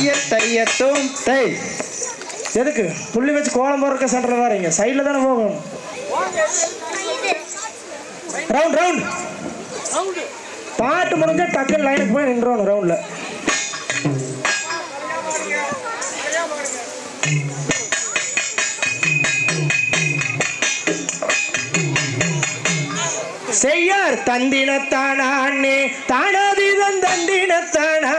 தைய தையத்தும் தை எதுக்கு? புள்ளி வச்சு கோலம் போடுறக்க சென்டர் வரீங்க. சைடில் தானே போகணும். ரவுண்ட் ரவுண்ட் பாட்டு முடிஞ்சா டக்குன்னு லைனுக்கு போய் நின்றுவாங்க ரவுண்டில் செய்யார் தந்தினத்தானே தானாதிதன் தந்தினத்தானா?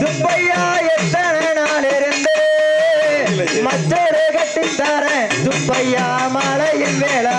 துப்பையா எத்தனை நாள் இருந்து மற்றொரு கட்டி தரேன். துப்பையா மலையின் வேலை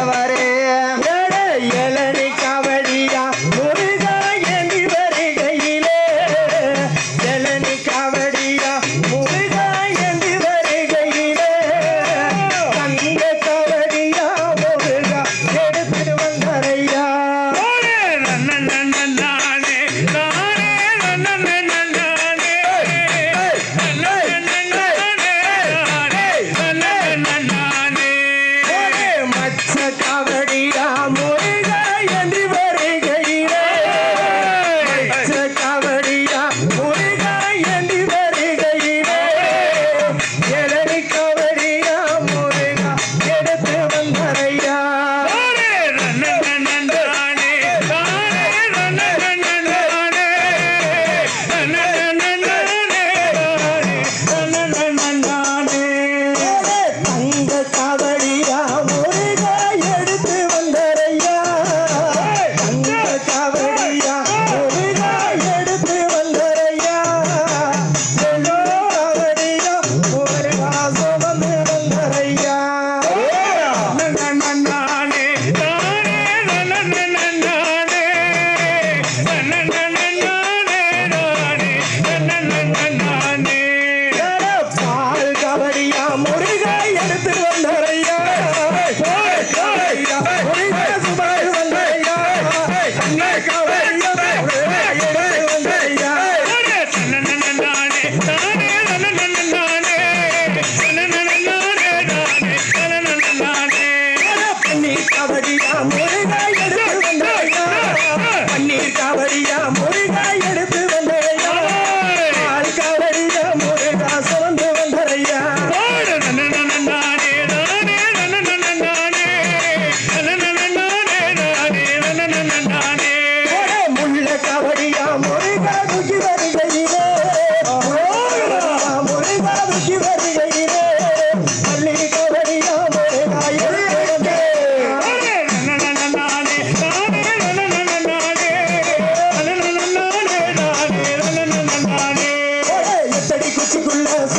முருகா எடுத்து வந்தவரையா முருகா சுமார் வந்தவரையா கபடி Let's go.